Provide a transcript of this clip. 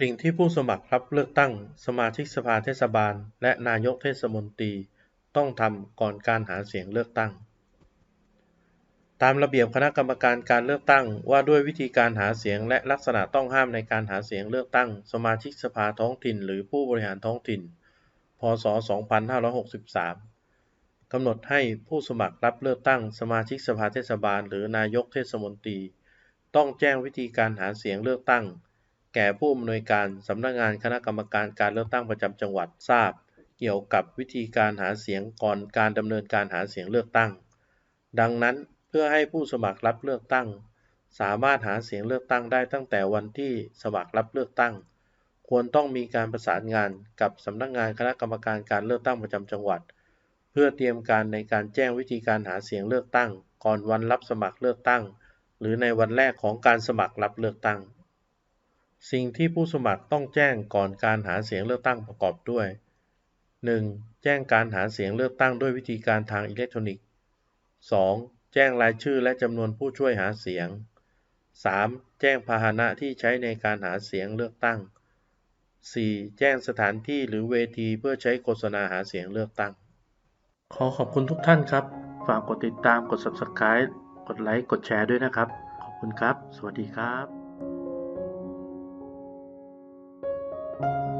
สิ่งที่ผู้สมัครรับเลือกตั้ง สมาชิกสภาเทศบาล และนายกเทศมนตรี ต้องทำก่อนการหาเสียงเลือกตั้ง ตามระเบียบคณะกรรมการการเลือกตั้ง ว่าด้วยวิธีการหาเสียงและลักษณะต้องห้ามในการหาเสียงเลือกตั้ง สมาชิกสภาท้องถิ่น หรือผู้บริหารท้องถิ่น พศ 2563 กำหนดให้ผู้สมัครรับเลือกตั้ง สมาชิกสภาเทศบาล หรือนายกเทศมนตรี ต้องแจ้งวิธีการหาเสียงเลือกตั้ง แก่ผู้อำนวยการสำนักงานคณะกรรมการการเลือกตั้งประจำจังหวัดทราบ เกี่ยวกับวิธีการหาเสียงก่อนการดำเนินการหาเสียงเลือกตั้ง ดังนั้นเพื่อให้ผู้สมัครรับเลือกตั้ง สามารถหาเสียงเลือกตั้งได้ตั้งแต่วันที่สมัครรับเลือกตั้ง ควรต้องมีการประสานงานกับสำนักงานคณะกรรมการการเลือกตั้งประจำจังหวัด เพื่อเตรียมการในการแจ้งวิธีการหาเสียงเลือกตั้ง ก่อนวันรับสมัครเลือกตั้ง หรือในวันแรกของการสมัครรับเลือกตั้ง สิ่งที่ผู้สมัครต้องแจ้งก่อนการหาเสียงเลือกตั้งประกอบด้วย 1. แจ้งการหาเสียงเลือกตั้งด้วยวิธีการทางอิเล็กทรอนิกส์ 2. แจ้งรายชื่อและจำนวนผู้ช่วยหาเสียง 3. แจ้งพาหนะที่ใช้ในการหาเสียงเลือกตั้ง 4. แจ้งสถานที่หรือเวทีเพื่อใช้โฆษณาหาเสียงเลือกตั้ง ขอขอบคุณทุกท่านครับ ฝากกดติดตามกด subscribe กดไลค์ กดแชร์ด้วยนะครับ ขอบคุณครับ สวัสดีครับ Thank you.